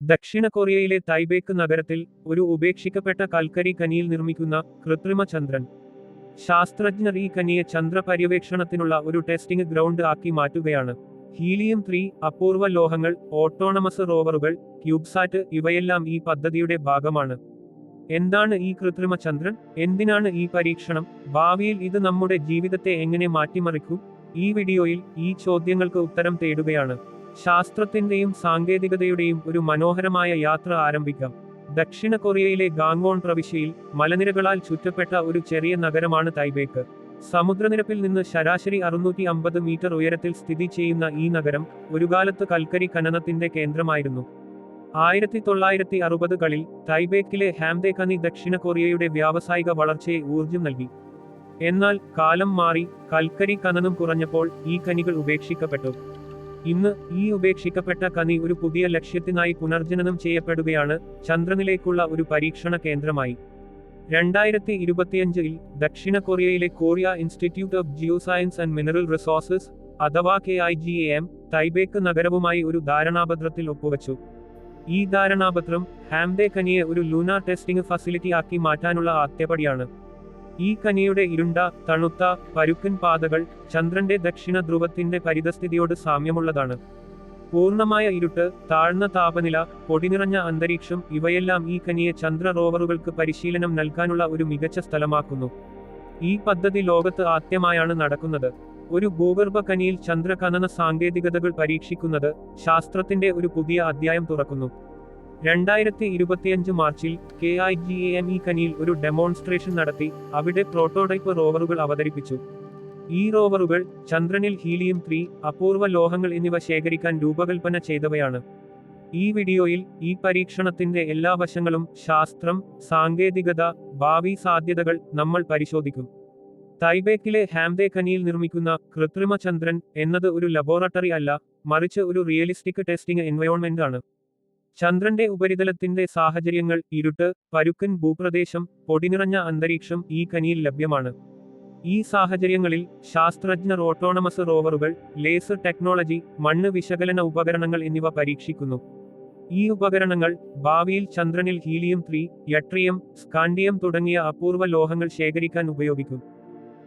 ദക്ഷിണ കൊറിയയിലെ തൈബേക്ക് നഗരത്തിൽ ഒരു ഉപേക്ഷിക്കപ്പെട്ട കൽക്കരി ഖനിയിൽ നിർമ്മിക്കുന്ന കൃത്രിമ ചന്ദ്രൻ. ശാസ്ത്രജ്ഞർ ഈ കനിയെ ചന്ദ്ര പര്യവേക്ഷണത്തിനുള്ള ഒരു ടെസ്റ്റിംഗ് ഗ്രൗണ്ട് ആക്കി മാറ്റുകയാണ്. ഹീലിയം ത്രീ അപൂർവ ലോഹങ്ങൾ ഓട്ടോണമസ് റോവറുകൾ ക്യൂബ്സാറ്റ് ഇവയെല്ലാം ഈ പദ്ധതിയുടെ ഭാഗമാണ്. എന്താണ് ഈ കൃത്രിമ ചന്ദ്രൻ? എന്തിനാണ് ഈ പരീക്ഷണം? ഭാവിയിൽ ഇത് നമ്മുടെ ജീവിതത്തെ എങ്ങനെ മാറ്റിമറിക്കും? ഈ വീഡിയോയിൽ ഈ ചോദ്യങ്ങൾക്ക് ഉത്തരം തേടുകയാണ്. ശാസ്ത്രത്തിന്റെയും സാങ്കേതികതയുടെയും ഒരു മനോഹരമായ യാത്ര ആരംഭിക്കാം. ദക്ഷിണ കൊറിയയിലെ ഗാങ്കോൺ പ്രവിശ്യയിൽ മലനിരകളാൽ ചുറ്റപ്പെട്ട ഒരു ചെറിയ നഗരമാണ് തൈബേക്ക്. സമുദ്രനിരപ്പിൽ നിന്ന് ശരാശരി അറുന്നൂറ്റി അമ്പത് മീറ്റർ ഉയരത്തിൽ സ്ഥിതി ചെയ്യുന്ന ഈ നഗരം ഒരു കാലത്ത് കൽക്കരി ഖനനത്തിന്റെ കേന്ദ്രമായിരുന്നു. ആയിരത്തി തൊള്ളായിരത്തി അറുപതുകളിൽ തൈബേക്കിലെ ഹാംദേ ഖനി ദക്ഷിണ കൊറിയയുടെ വ്യാവസായിക വളർച്ചയെ ഊർജം നൽകി. എന്നാൽ കാലം മാറി കൽക്കരി കനനം കുറഞ്ഞപ്പോൾ ഈ ഖനികൾ ഉപേക്ഷിക്കപ്പെട്ടു. ഇന്ന് ഈ ഉപേക്ഷിക്കപ്പെട്ട കനി ഒരു പുതിയ ലക്ഷ്യത്തിനായി പുനർജനനം ചെയ്യപ്പെടുകയാണ് ചന്ദ്രനിലേക്കുള്ള ഒരു പരീക്ഷണ കേന്ദ്രമായി. രണ്ടായിരത്തി ഇരുപത്തിയഞ്ചിൽ ദക്ഷിണ കൊറിയയിലെ Korea institute of geoscience and mineral resources അഥവാ K I G A M Taebaek നഗരവുമായി ഒരു ധാരണാപത്രത്തിൽ ഒപ്പുവച്ചു. ഈ ധാരണാപത്രം ഹാംദേ കനിയെ ഒരു ലൂണാർ ടെസ്റ്റിംഗ് ഫെസിലിറ്റി ആക്കി മാറ്റാനുള്ള ആദ്യപടിയാണ്. ഈ കനിയുടെ ഇരുണ്ട തണുത്ത പരുക്കൻ പാതകൾ ചന്ദ്രന്റെ ദക്ഷിണ ധ്രുവത്തിന്റെ പരിതസ്ഥിതിയോട് സാമ്യമുള്ളതാണ്. പൂർണമായ ഇരുട്ട് താഴ്ന്ന താപനില പൊടിനിറഞ്ഞ അന്തരീക്ഷം ഇവയെല്ലാം ഈ കനിയെ ചന്ദ്ര റോവറുകൾക്ക് പരിശീലനം നൽകാനുള്ള ഒരു മികച്ച സ്ഥലമാക്കുന്നു. ഈ പദ്ധതി ലോകത്ത് ആദ്യമായാണ് നടക്കുന്നത്. ഒരു ഭൂഗർഭ കനിയിൽ ചന്ദ്രഖനന സാങ്കേതികതകൾ പരീക്ഷിക്കുന്നത് ശാസ്ത്രത്തിന്റെ ഒരു പുതിയ അധ്യായം തുറക്കുന്നു. രണ്ടായിരത്തി ഇരുപത്തിയഞ്ച് മാർച്ചിൽ K I G A M E കനിയിൽ ഒരു ഡെമോൺസ്ട്രേഷൻ നടത്തി അവിടെ പ്രോട്ടോടൈപ്പ് റോവറുകൾ അവതരിപ്പിച്ചു. ഈ റോവറുകൾ ചന്ദ്രനിൽ ഹീലിയം ത്രീ അപൂർവ ലോഹങ്ങൾ എന്നിവ ശേഖരിക്കാൻ രൂപകൽപ്പന ചെയ്തവയാണ്. ഈ വീഡിയോയിൽ ഈ പരീക്ഷണത്തിന്റെ എല്ലാ വശങ്ങളും ശാസ്ത്രം സാങ്കേതികത ഭാവി സാധ്യതകൾ നമ്മൾ പരിശോധിക്കും. തൈബേക്കിലെ ഹാംദേ ഖനിയിൽ നിർമ്മിക്കുന്ന കൃത്രിമ ചന്ദ്രൻ എന്നത് ഒരു ലബോറട്ടറി അല്ല മറിച്ച് ഒരു റിയലിസ്റ്റിക് ടെസ്റ്റിംഗ് എൻവയോൺമെന്റ് ആണ് ചന്ദ്രന്റെ ഉപരിതലത്തിന്റെ സാഹചര്യങ്ങൾ ഇരുട്ട് പരുക്കൻ ഭൂപ്രദേശം പൊടിനിറഞ്ഞ അന്തരീക്ഷം ഈ ഖനിയിൽ ലഭ്യമാണ്. ഈ സാഹചര്യങ്ങളിൽ ശാസ്ത്രജ്ഞർ ഓട്ടോണമസ് റോവറുകൾ ലേസർ ടെക്നോളജി മണ്ണ് വിശകലന ഉപകരണങ്ങൾ എന്നിവ പരീക്ഷിക്കുന്നു. ഈ ഉപകരണങ്ങൾ ഭാവിയിൽ ചന്ദ്രനിൽ ഹീലിയം ത്രീ യട്രിയം സ്കാൻഡിയം തുടങ്ങിയ അപൂർവ ലോഹങ്ങൾ ശേഖരിക്കാൻ ഉപയോഗിക്കും.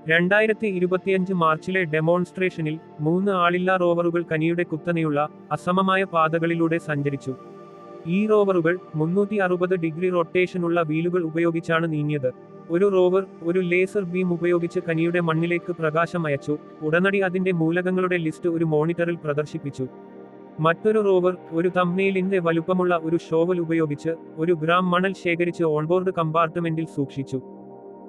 രണ്ടായിരത്തി ഇരുപത്തിയഞ്ച് മാർച്ചിലെ ഡെമോൺസ്ട്രേഷനിൽ മൂന്ന് ആളില്ലാ റോവറുകൾ കനിയുടെ കുത്തനെയുള്ള അസമമായ പാതകളിലൂടെ സഞ്ചരിച്ചു. ഈ റോവറുകൾ മുന്നൂറ്റി അറുപത് ഡിഗ്രി റൊട്ടേഷനുള്ള വീലുകൾ ഉപയോഗിച്ചാണ് നീങ്ങിയത്. ഒരു റോവർ ഒരു ലേസർ ബീം ഉപയോഗിച്ച് കനിയുടെ മണ്ണിലേക്ക് പ്രകാശം അയച്ചു. ഉടനടി അതിന്റെ മൂലകങ്ങളുടെ ലിസ്റ്റ് ഒരു മോണിറ്ററിൽ പ്രദർശിപ്പിച്ചു. മറ്റൊരു റോവർ ഒരു തമ്നയിലിന്റെ വലുപ്പമുള്ള ഒരു ഷോവൽ ഉപയോഗിച്ച് ഒരു ഗ്രാം മണൽ ശേഖരിച്ച് ഓൺബോർഡ് കമ്പാർട്ട്മെന്റിൽ സൂക്ഷിച്ചു.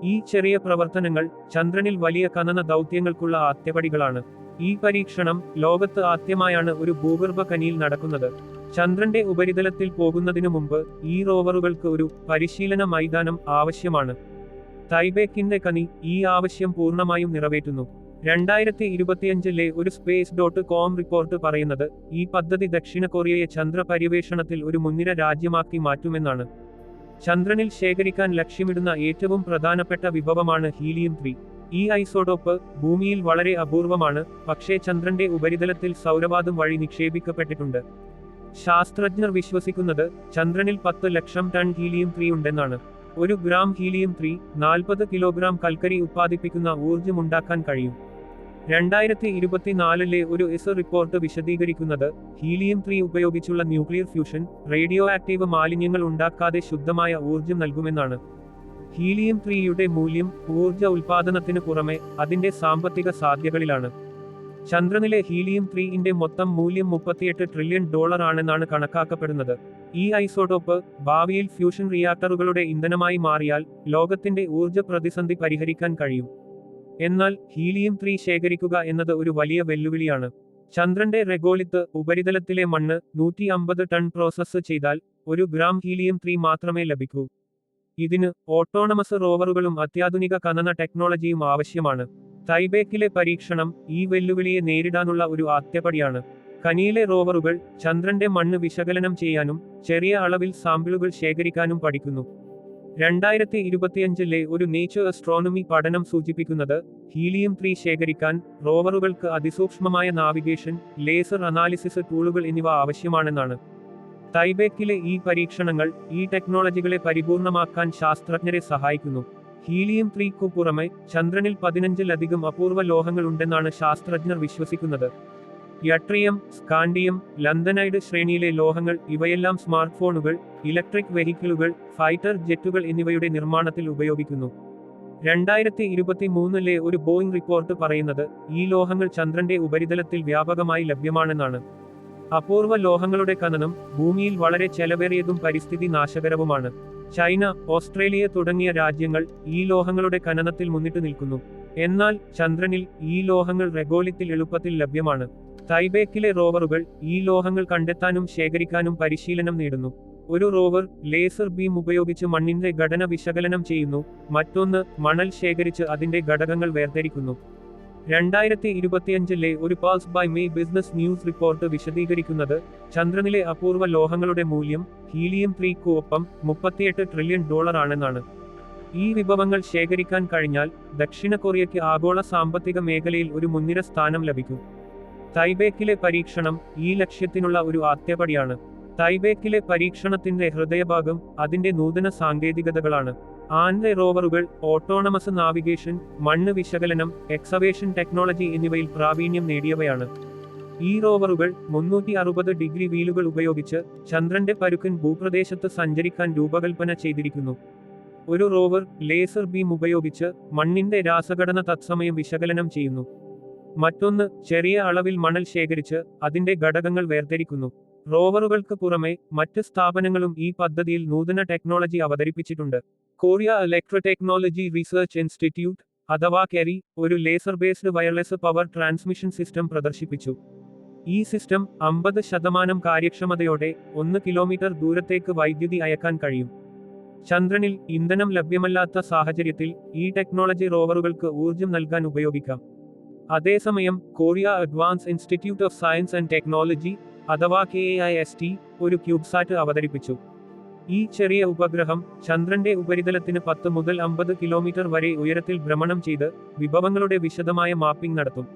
ഈ ചെറിയ പ്രവർത്തനങ്ങൾ ചന്ദ്രനിൽ വലിയ കനന ദൗത്യങ്ങൾക്കുള്ള ആദ്യപടികളാണ്. ഈ പരീക്ഷണം ലോകത്ത് ആദ്യമായാണ് ഒരു ഭൂഗർഭ കനിയിൽ നടക്കുന്നത്. ചന്ദ്രന്റെ ഉപരിതലത്തിൽ പോകുന്നതിനു മുമ്പ് ഈ റോവറുകൾക്ക് ഒരു പരിശീലന മൈതാനം ആവശ്യമാണ്. തൈബേക്കിന്റെ കനി ഈ ആവശ്യം പൂർണമായും നിറവേറ്റുന്നു. രണ്ടായിരത്തി ഇരുപത്തിയഞ്ചിലെ ഒരു സ്പേസ് ഡോട്ട് കോം റിപ്പോർട്ട് പറയുന്നത് ഈ പദ്ധതി ദക്ഷിണ കൊറിയയെ ചന്ദ്ര പര്യവേഷണത്തിൽ ഒരു മുൻനിര രാജ്യമാക്കി മാറ്റുമെന്നാണ്. ചന്ദ്രനിൽ ശേഖരിക്കാൻ ലക്ഷ്യമിടുന്ന ഏറ്റവും പ്രധാനപ്പെട്ട വിഭവമാണ് ഹീലിയം ത്രീ. ഈ ഐസോഡോപ്പ് ഭൂമിയിൽ വളരെ അപൂർവമാണ് പക്ഷേ ചന്ദ്രന്റെ ഉപരിതലത്തിൽ സൗരവാദം വഴി നിക്ഷേപിക്കപ്പെട്ടിട്ടുണ്ട്. ശാസ്ത്രജ്ഞർ വിശ്വസിക്കുന്നത് ചന്ദ്രനിൽ പത്ത് ലക്ഷം ടൺ ഹീലിയം ത്രീ ഉണ്ടെന്നാണ്. ഒരു ഗ്രാം ഹീലിയം ത്രീ നാൽപ്പത് കിലോഗ്രാം കൽക്കരി ഉത്പാദിപ്പിക്കുന്ന ഊർജമുണ്ടാക്കാൻ കഴിയും. രണ്ടായിരത്തി ഇരുപത്തിനാലിലെ ഒരു എസ് റിപ്പോർട്ട് വിശദീകരിക്കുന്നത് ഹീലിയം ത്രീ ഉപയോഗിച്ചുള്ള ന്യൂക്ലിയർ ഫ്യൂഷൻ റേഡിയോ ആക്റ്റീവ് മാലിന്യങ്ങൾ ഉണ്ടാക്കാതെ ശുദ്ധമായ ഊർജം നൽകുമെന്നാണ്. ഹീലിയം ത്രീയുടെ മൂല്യം ഊർജ ഉൽപാദനത്തിന് പുറമെ അതിന്റെ സാമ്പത്തിക സാധ്യതകളിലാണ്. ചന്ദ്രനിലെ ഹീലിയം ത്രീയിന്റെ മൊത്തം മൂല്യം മുപ്പത്തിയെട്ട് ട്രില്യൺ ഡോളർ ആണെന്നാണ് കണക്കാക്കപ്പെടുന്നത്. ഈ ഐസോടോപ്പ് ഭാവിയിൽ ഫ്യൂഷൻ റിയാക്ടറുകളുടെ ഇന്ധനമായി മാറിയാൽ ലോകത്തിന്റെ ഊർജ പ്രതിസന്ധി പരിഹരിക്കാൻ കഴിയും. എന്നാൽ ഹീലിയം ത്രീ ശേഖരിക്കുക എന്നത് ഒരു വലിയ വെല്ലുവിളിയാണ്. ചന്ദ്രന്റെ റെഗോലിത്ത് ഉപരിതലത്തിലെ മണ്ണ് നൂറ്റി അമ്പത് ടൺ പ്രോസസ്സ് ചെയ്താൽ ഒരു ഗ്രാം ഹീലിയം ത്രീ മാത്രമേ ലഭിക്കൂ. ഇതിന് ഓട്ടോണമസ് റോവറുകളും അത്യാധുനിക കനന ടെക്നോളജിയും ആവശ്യമാണ്. തൈബേക്കിലെ പരീക്ഷണം ഈ വെല്ലുവിളിയെ നേരിടാനുള്ള ഒരു ആദ്യപടിയാണ്. കനിയിലെ റോവറുകൾ ചന്ദ്രന്റെ മണ്ണ് വിശകലനം ചെയ്യാനും ചെറിയ അളവിൽ സാമ്പിളുകൾ ശേഖരിക്കാനും പഠിക്കുന്നു. രണ്ടായിരത്തി ഇരുപത്തിയഞ്ചിലെ ഒരു നേച്ചർ അസ്ട്രോണമി പഠനം സൂചിപ്പിക്കുന്നത് ഹീലിയം ത്രീ ശേഖരിക്കാൻ റോവറുകൾക്ക് അതിസൂക്ഷ്മമായ നാവിഗേഷൻ ലേസർ അനാലിസിസ് ടൂളുകൾ എന്നിവ ആവശ്യമാണെന്നാണ്. തൈബേക്കിലെ ഈ പരീക്ഷണങ്ങൾ ഈ ടെക്നോളജികളെ പരിപൂർണമാക്കാൻ ശാസ്ത്രജ്ഞരെ സഹായിക്കുന്നു. ഹീലിയം ത്രീക്കു പുറമെ ചന്ദ്രനിൽ പതിനഞ്ചിലധികം അപൂർവ ലോഹങ്ങൾ ഉണ്ടെന്നാണ് ശാസ്ത്രജ്ഞർ വിശ്വസിക്കുന്നത്. യട്രിയം സ്കാൻഡിയം ലന്തനൈഡ് ശ്രേണിയിലെ ലോഹങ്ങൾ ഇവയെല്ലാം സ്മാർട്ട് ഫോണുകൾ ഇലക്ട്രിക് വെഹിക്കിളുകൾ ഫൈറ്റർ ജെറ്റുകൾ എന്നിവയുടെ നിർമ്മാണത്തിൽ ഉപയോഗിക്കുന്നു. രണ്ടായിരത്തി ഇരുപത്തി മൂന്നിലെ ഒരു ബോയിങ് റിപ്പോർട്ട് പറയുന്നത് ഈ ലോഹങ്ങൾ ചന്ദ്രന്റെ ഉപരിതലത്തിൽ വ്യാപകമായി ലഭ്യമാണെന്നാണ്. അപൂർവ ലോഹങ്ങളുടെ കനനം ഭൂമിയിൽ വളരെ ചെലവേറിയതും പരിസ്ഥിതി നാശകരവുമാണ്. ചൈന ഓസ്ട്രേലിയ തുടങ്ങിയ രാജ്യങ്ങൾ ഈ ലോഹങ്ങളുടെ ഖനനത്തിൽ മുന്നിട്ട് നിൽക്കുന്നു. എന്നാൽ ചന്ദ്രനിൽ ഈ ലോഹങ്ങൾ റെഗോലിത്തിൽ എളുപ്പത്തിൽ ലഭ്യമാണ്. തൈബേക്കിലെ റോവറുകൾ ഈ ലോഹങ്ങൾ കണ്ടെത്താനും ശേഖരിക്കാനും പരിശീലനം നേടുന്നു. ഒരു റോവർ ലേസർ ബീം ഉപയോഗിച്ച് മണ്ണിന്റെ ഘടന വിശകലനം ചെയ്യുന്നു. മറ്റൊന്ന് മണൽ ശേഖരിച്ച് അതിന്റെ ഘടകങ്ങൾ വേർതിരിക്കുന്നു. രണ്ടായിരത്തി ഇരുപത്തിയഞ്ചിലെ ഒരു pass by may business news report വിശദീകരിക്കുന്നത് ചന്ദ്രനിലെ അപൂർവ ലോഹങ്ങളുടെ മൂല്യം ഹീലിയം ത്രീക്ക് ഒപ്പം മുപ്പത്തിയെട്ട് ട്രില്യൺ ഡോളർ ആണെന്നാണ്. ഈ വിഭവങ്ങൾ ശേഖരിക്കാൻ കഴിഞ്ഞാൽ ദക്ഷിണ കൊറിയയ്ക്ക് ആഗോള സാമ്പത്തിക മേഖലയിൽ ഒരു മുൻനിര സ്ഥാനം ലഭിക്കും. തൈബേക്കിലെ പരീക്ഷണം ഈ ലക്ഷ്യത്തിനുള്ള ഒരു ആദ്യപടിയാണ്. തൈബേക്കിലെ പരീക്ഷണത്തിന്റെ ഹൃദയഭാഗം അതിന്റെ നൂതന സാങ്കേതികതകളാണ്. ആൻഡ്രെ റോവറുകൾ ഓട്ടോണമസ് നാവിഗേഷൻ മണ്ണ് വിശകലനം എക്സവേഷൻ ടെക്നോളജി എന്നിവയിൽ പ്രാവീണ്യം നേടിയവയാണ്. ഈ റോവറുകൾ മുന്നൂറ്റി അറുപത് ഡിഗ്രി വീലുകൾ ഉപയോഗിച്ച് ചന്ദ്രന്റെ പരുക്കൻ ഭൂപ്രദേശത്ത് സഞ്ചരിക്കാൻ രൂപകൽപ്പന ചെയ്തിരിക്കുന്നു. ഒരു റോവർ ലേസർ ബീം ഉപയോഗിച്ച് മണ്ണിന്റെ രാസഘടന തത്സമയം വിശകലനം ചെയ്യുന്നു. മറ്റൊന്ന് ചെറിയ അളവിൽ മണൽ ശേഖരിച്ച് അതിന്റെ ഘടകങ്ങൾ വേർതിരിക്കുന്നു. റോവറുകൾക്ക് പുറമെ മറ്റ് സ്ഥാപനങ്ങളും ഈ പദ്ധതിയിൽ നൂതന ടെക്നോളജി അവതരിപ്പിച്ചിട്ടുണ്ട്. കൊറിയ ഇലക്ട്രോടെക്നോളജി റിസർച്ച് ഇൻസ്റ്റിറ്റ്യൂട്ട് അഥവാ കെറി ഒരു laser based wireless power transmission system പ്രദർശിപ്പിച്ചു. ഈ സിസ്റ്റം അമ്പത് ശതമാനം കാര്യക്ഷമതയോടെ ഒന്ന് കിലോമീറ്റർ ദൂരത്തേക്ക് വൈദ്യുതി അയക്കാൻ കഴിയും. ചന്ദ്രനിൽ ഇന്ധനം ലഭ്യമല്ലാത്ത സാഹചര്യത്തിൽ ഈ ടെക്നോളജി റോവറുകൾക്ക് ഊർജം നൽകാൻ ഉപയോഗിക്കാം. അതേസമയം Korea advance institute of science and technology അഥവാ കെ ഐ എസ് ടി ഒരു ക്യൂബ്സാറ്റ് അവതരിപ്പിച്ചു. ഈ ചെറിയ ഉപഗ്രഹം ചന്ദ്രന്റെ ഉപരിതലത്തിന് പത്ത് മുതൽ അമ്പത് കിലോമീറ്റർ വരെ ഉയരത്തിൽ ഭ്രമണം ചെയ്ത് വിഭവങ്ങളുടെ വിശദമായ മാപ്പിംഗ് നടത്തും.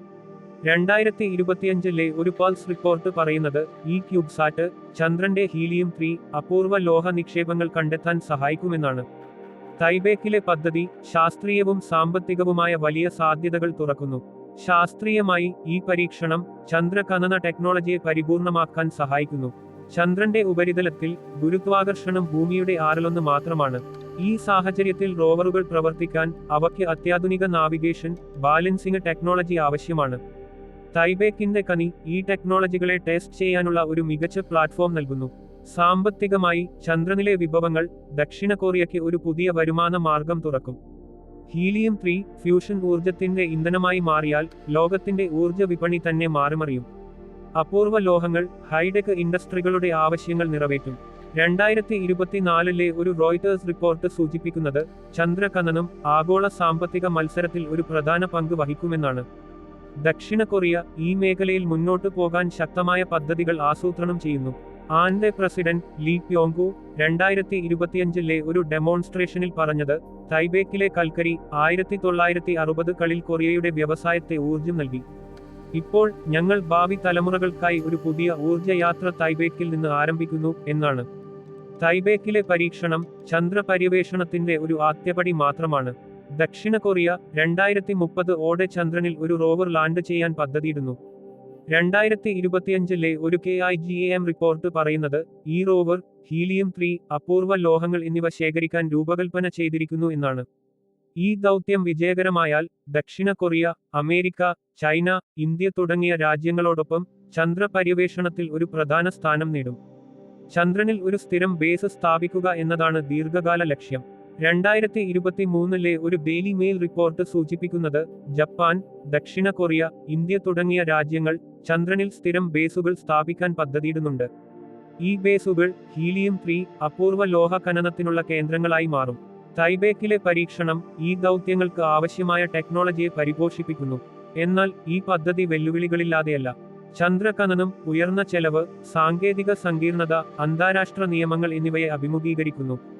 രണ്ടായിരത്തി ഇരുപത്തിയഞ്ചിലെ ഒരു പൾസ് റിപ്പോർട്ട് പറയുന്നത് ഈ ക്യൂബ്സാറ്റ് ചന്ദ്രന്റെ ഹീലിയം ത്രീ അപൂർവ ലോഹ നിക്ഷേപങ്ങൾ കണ്ടെത്താൻ സഹായിക്കുമെന്നാണ്. തൈബേക്കിലെ പദ്ധതി ശാസ്ത്രീയവും സാമ്പത്തികവുമായ വലിയ സാധ്യതകൾ തുറക്കുന്നു. ശാസ്ത്രീയമായി ഈ പരീക്ഷണം ചന്ദ്രഖനന ടെക്നോളജിയെ പരിപൂർണമാക്കാൻ സഹായിക്കുന്നു. ചന്ദ്രന്റെ ഉപരിതലത്തിൽ ഗുരുത്വാകർഷണം ഭൂമിയുടെ ആറിലൊന്ന് മാത്രമാണ്. ഈ സാഹചര്യത്തിൽ റോവറുകൾ പ്രവർത്തിക്കാൻ അവയ്ക്ക് അത്യാധുനിക നാവിഗേഷൻ ബാലൻസിംഗ് ടെക്നോളജി ആവശ്യമാണ്. തൈബേക്കിന്റെ കനി ഈ ടെക്നോളജികളെ ടെസ്റ്റ് ചെയ്യാനുള്ള ഒരു മികച്ച പ്ലാറ്റ്ഫോം നൽകുന്നു. സാമ്പത്തികമായി ചന്ദ്രനിലെ വിഭവങ്ങൾ ദക്ഷിണ കൊറിയയ്ക്ക് ഒരു പുതിയ വരുമാന മാർഗം തുറക്കും. ഹീലിയം ത്രീ ഫ്യൂഷൻ ഊർജത്തിന്റെ ഇന്ധനമായി മാറിയാൽ ലോകത്തിന്റെ ഊർജ വിപണി തന്നെ മാറിമറിയും. അപൂർവ ലോഹങ്ങൾ ഹൈടെക് ഇൻഡസ്ട്രികളുടെ ആവശ്യങ്ങൾ നിറവേറ്റും. രണ്ടായിരത്തി ഇരുപത്തിനാലിലെ ഒരു റോയിറ്റേഴ്സ് റിപ്പോർട്ട് സൂചിപ്പിക്കുന്നത് ചന്ദ്രഖനനം ആഗോള സാമ്പത്തിക മത്സരത്തിൽ ഒരു പ്രധാന പങ്ക് വഹിക്കുമെന്നാണ്. ദക്ഷിണ കൊറിയ ഈ മേഖലയിൽ മുന്നോട്ടു പോകാൻ ശക്തമായ പദ്ധതികൾ ആസൂത്രണം ചെയ്യുന്നു. ആൻഡെ പ്രസിഡന്റ് ലീ പ്യോങ്കു രണ്ടായിരത്തി ഇരുപത്തിയഞ്ചിലെ ഒരു ഡെമോൺസ്ട്രേഷനിൽ പറഞ്ഞത് തൈബേക്കിലെ കൽക്കരി ആയിരത്തി തൊള്ളായിരത്തി അറുപതുകളിൽ കൊറിയയുടെ വ്യവസായത്തെ ഊർജം നൽകി. ഇപ്പോൾ ഞങ്ങൾ ഭാവി തലമുറകൾക്കായി ഒരു പുതിയ ഊർജയാത്ര തൈബേക്കിൽ നിന്ന് ആരംഭിക്കുന്നു എന്നാണ്. തൈബേക്കിലെ പരീക്ഷണം ചന്ദ്ര പര്യവേഷണത്തിന്റെ ഒരു ആദ്യപടി മാത്രമാണ്. ദക്ഷിണ കൊറിയ രണ്ടായിരത്തി മുപ്പത് ഓടെ ചന്ദ്രനിൽ ഒരു റോവർ ലാൻഡ് ചെയ്യാൻ പദ്ധതിയിടുന്നു. രണ്ടായിരത്തി ഇരുപത്തിയഞ്ചിലെ ഒരു K I G M report പറയുന്നത് ഈ റോവർ ഹീലിയം ത്രീ അപൂർവ ലോഹങ്ങൾ എന്നിവ ശേഖരിക്കാൻ രൂപകൽപ്പന ചെയ്തിരിക്കുന്നു എന്നാണ്. ഈ ദൗത്യം വിജയകരമായാൽ ദക്ഷിണ കൊറിയ അമേരിക്ക ചൈന ഇന്ത്യ തുടങ്ങിയ രാജ്യങ്ങളോടൊപ്പം ചന്ദ്ര പര്യവേഷണത്തിൽ ഒരു പ്രധാന സ്ഥാനം നേടും. ചന്ദ്രനിൽ ഒരു സ്ഥിരം ബേസ് സ്ഥാപിക്കുക എന്നതാണ് ദീർഘകാല ലക്ഷ്യം. രണ്ടായിരത്തി ഇരുപത്തി മൂന്നിലെ ഒരു ഡെയിലി മെയിൽ റിപ്പോർട്ട് സൂചിപ്പിക്കുന്നത് ജപ്പാൻ ദക്ഷിണ കൊറിയ ഇന്ത്യ തുടങ്ങിയ രാജ്യങ്ങൾ ചന്ദ്രനിൽ സ്ഥിരം ബേസുകൾ സ്ഥാപിക്കാൻ പദ്ധതിയിടുന്നുണ്ട്. ഈ ബേസുകൾ ഹീലിയം ത്രീ അപൂർവ ലോഹ ഖനനത്തിനുള്ള കേന്ദ്രങ്ങളായി മാറും. തൈബേക്കിലെ പരീക്ഷണം ഈ ദൗത്യങ്ങൾക്ക് ആവശ്യമായ ടെക്നോളജിയെ പരിപോഷിപ്പിക്കുന്നു. എന്നാൽ ഈ പദ്ധതി വെല്ലുവിളികളില്ലാതെയല്ല. ചന്ദ്രഖനനം ഉയർന്ന ചെലവ് സാങ്കേതിക സങ്കീർണത അന്താരാഷ്ട്ര നിയമങ്ങൾ എന്നിവയെ അഭിമുഖീകരിക്കുന്നു.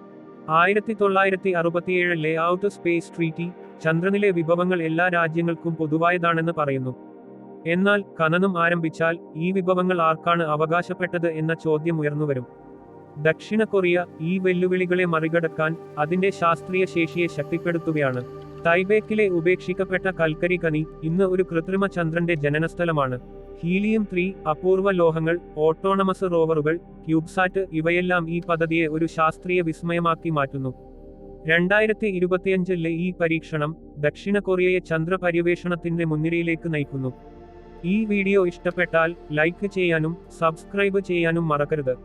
ആയിരത്തി തൊള്ളായിരത്തി അറുപത്തിയേഴ് ലേ ഔട്ട് സ്പേസ് ട്രീറ്റി ചന്ദ്രനിലെ വിഭവങ്ങൾ എല്ലാ രാജ്യങ്ങൾക്കും പൊതുവായതാണെന്ന് പറയുന്നു. എന്നാൽ ഖനനം ആരംഭിച്ചാൽ ഈ വിഭവങ്ങൾ ആർക്കാണ് അവകാശപ്പെട്ടത് എന്ന ചോദ്യം ഉയർന്നുവരും. ദക്ഷിണ കൊറിയ ഈ വെല്ലുവിളികളെ മറികടക്കാൻ അതിന്റെ ശാസ്ത്രീയ ശേഷിയെ ശക്തിപ്പെടുത്തുകയാണ്. തൈബേക്കിലെ ഉപേക്ഷിക്കപ്പെട്ട കൽക്കരി കനി ഇന്ന് ഒരു കൃത്രിമ ചന്ദ്രന്റെ ജനനസ്ഥലമാണ്. ഹീലിയം ത്രീ അപൂർവ ലോഹങ്ങൾ ഓട്ടോണമസ് റോവറുകൾ ക്യൂബ്സാറ്റ് ഇവയെല്ലാം ഈ പദ്ധതിയെ ഒരു ശാസ്ത്രീയ വിസ്മയമാക്കി മാറ്റുന്നു. രണ്ടായിരത്തി ഇരുപത്തിയഞ്ചിലെ ഈ പരീക്ഷണം ദക്ഷിണ കൊറിയയെ ചന്ദ്ര പര്യവേഷണത്തിന്റെ മുൻനിരയിലേക്ക് നയിക്കുന്നു. ഈ വീഡിയോ ഇഷ്ടപ്പെട്ടാൽ ലൈക്ക് ചെയ്യാനും സബ്സ്ക്രൈബ് ചെയ്യാനും മറക്കരുത്.